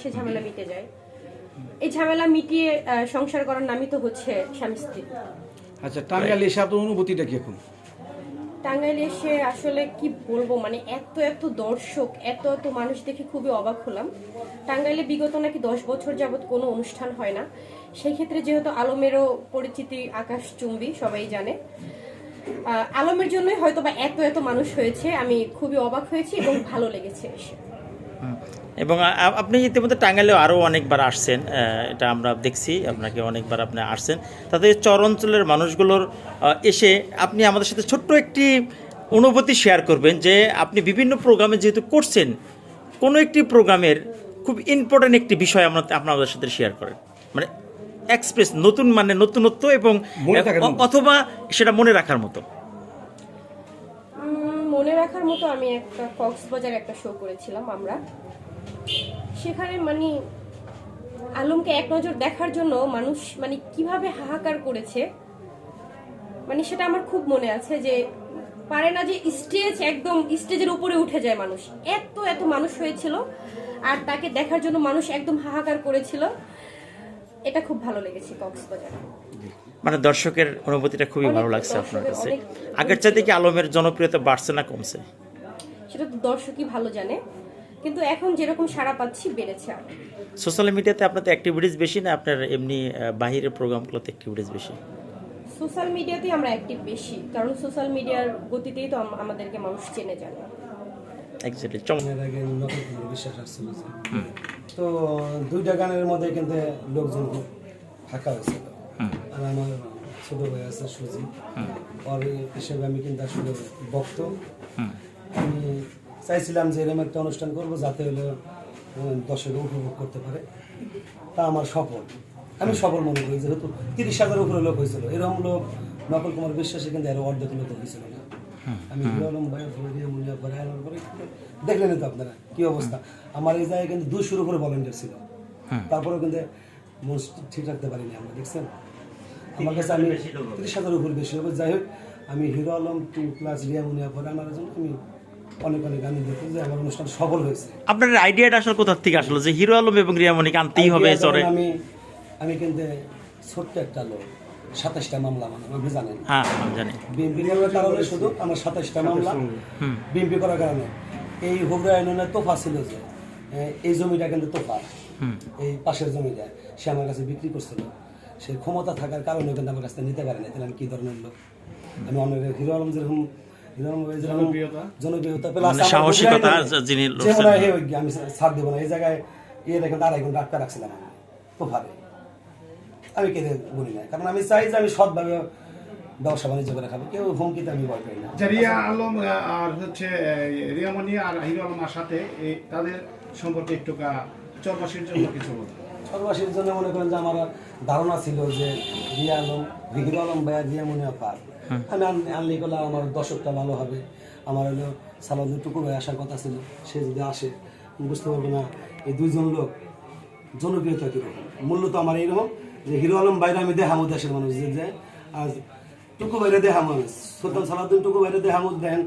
সে ঝামেলা মিটে যায়। এই ঝামেলা মিটিয়ে সংসার করার নামই তো হচ্ছে স্বামী স্ত্রী। আচ্ছা টাঙ্গাইলে এসে আপনার অনুভূতিটা কি এখন? টাঙ্গাইলে এসে আসলে কি বলব মানে এত এত দর্শক এত এত মানুষ দেখে খুবই অবাক হলাম। টাঙ্গাইলে বিগত নাকি দশ বছর যাবৎ কোনো অনুষ্ঠান হয় না। সেই ক্ষেত্রে যেহেতু আলমেরও পরিচিতি আকাশ চুম্বি সবাই জানে। আলমের জন্যই হয়তো বা এত এত মানুষ হয়েছে আমি খুবই অবাক হয়েছি এবং ভালো লেগেছে এসে। এবং আপনি ইতিমধ্যে টাঙ্গাইলেও আরও অনেকবার আসছেন এটা আমরা দেখছি আপনাকে অনেকবার আপনি আসছেন। তাতে চর অঞ্চলের মানুষগুলোর এসে আপনি আমাদের সাথে ছোট্ট একটি অনুভূতি শেয়ার করবেন যে আপনি বিভিন্ন প্রোগ্রামে যেহেতু করছেন কোনো একটি প্রোগ্রামের খুব ইম্পর্ট্যান্ট একটি বিষয় আমরা আপনাদের সাথে শেয়ার করেন। মানে এক্সপ্রেস নতুন মানে নতুনত্ব এবং। অথবা সেটা মনে রাখার মতো। মনে রাখার মতো আমি একটা কক্সবাজার একটা শো করেছিলাম আমরা। সেখানে মানে আলমকে এক নজর দেখার জন্য মানুষ মানে কীভাবে হাহাকার করেছে মানে সেটা আমার খুব মনে আছে যে পারে না যে স্টেজ একদম স্টেজের উপরে উঠে যায় মানুষ। এত এত মানুষ হয়েছিল আর তাকে দেখার জন্য মানুষ একদম হাহাকার করেছিল। এটা খুব ভালো লেগেছে কক্সবাজারে। মানে দর্শকের অনুভূতিটা খুবই ভালো লাগছে আপনার কাছে। আগের চাইতে কি আলমের জনপ্রিয়তা বাড়ছে না কমছে? সেটা তো দর্শকই ভালো জানে কিন্তু এখন যেরকম সাড়া পাচ্ছি বেড়েছে আরও। সোশ্যাল মিডিয়াতে আপনাদের অ্যাক্টিভিটিস বেশি না আপনার এমনি বাহিরের প্রোগ্রামগুলোতে অ্যাক্টিভিটিস বেশি? সোশ্যাল মিডিয়াতেই আমরা অ্যাক্টিভ বেশি কারণ সোশ্যাল মিডিয়ার গতিতেই তো আমাদেরকে মানুষ চেনে জানে। এক্স্যাক্টলি চম তো দুইটা গানের মধ্যে কিন্তু লোকজন খুব ফাঁকা হয়েছিল আর আমার ছোট ভাই আছে সুজি ওর হিসেবে আমি কিন্তু আসলে বক্ত আমি চাইছিলাম যে এরকম একটা অনুষ্ঠান করব যাতে হলে দর্শক উপভোগ করতে পারে। তা আমার সফল। আমি সফল মনে করি যেহেতু তিরিশ হাজার উপরে লোক হয়েছিল। এরকম লোক নকল কুমার বিশ্বাসে কিন্তু এর অর্ধেক লোক হয়েছিল না। আমি হিরো আলম ভাই ফ্লোরিয়া মুনিয়া আনার পরে দেখলেন তো আপনারা কি অবস্থা? আমার এই জায়গায় কিন্তু দুশোর উপরে ভলেন্টিয়ার ছিল। তারপরেও কিন্তু মন ঠিক রাখতে পারিনি আমরা দেখছেন? আমার কাছে আমি তিরিশ হাজার উপরে বেশি হবে। যাই হোক আমি hero Alam two plus Riya মুনিয়া পরে আমার জন্য আমি অনেক অনেক আনন্দিত যে আমার অনুষ্ঠান সফল হয়েছে। আপনার আইডিয়াটা আসলে কোথা থেকে আসলো? যে হিরো আলম এবং রিয়ামণিকে আনতেই হবে চরে আমি আমি কিন্তু ছোট্ট একটা লোক। সাতাশটা মামলা মানে আপনি জানেন। হ্যাঁ জানি। বিএনপি নেওয়ার কারণে শুধু আমার সাতাশটা মামলা বিএনপি করার কারণে। এই হুবরা ইউনিয়নের তোফা ছিল যে এই জমিটা কিন্তু তোফা। এই পাশের জমিটা সে আমার কাছে বিক্রি করছিল। সে ক্ষমতা থাকার কারণে কিন্তু আমার কাছ নিতে পারে না তাহলে আমি কি ধরনের লোক? আমি অনেক হিরো আলম যেরকম জনপ্রিয়তা। প্লাস মানে সাহসিকতা যিনি আমি ছাড় দেবো না। এই জায়গায় ইয়ে দেখেন আড়াই ঘণ্টা আটকা রাখছিলাম আমি তোফারে। আমি কেঁদে বলি না। কারণ আমি চাই যে আমি সৎভাবে ব্যবসা বাণিজ্য করে খাব। কেউ হুমকিতে আমি ভয় পাই না। রিয়া আলম আর হচ্ছে আহ, রিয়ামণি আর হিরো আলমার সাথে এই তাদের সম্পর্কে একটু চরবাসীর জন্য কিছু বলুন সর্ববাসীর জন্য মনে করেন যে আমার ধারণা ছিল যে রিয়া আলম হিরো আলম ভাইয়া রিয়া মনে পার আমি আনলি করলে আমার দর্শকটা ভালো হবে। আমার হলো সালাউদ্দিন টুকু ভাই আসার কথা ছিল। সে যদি আসে বুঝতে পারব না এই দুইজন লোক জনপ্রিয়তা কীরকম? মূল্য তো আমার এইরকম। যে হিরো আলম বাইরে আমি দেহামো দেশের মানুষ যে আজ টুকু বাইরে মানুষ সুলতান সালাউদ্দিন টুকু বাইরে দেহামো দেন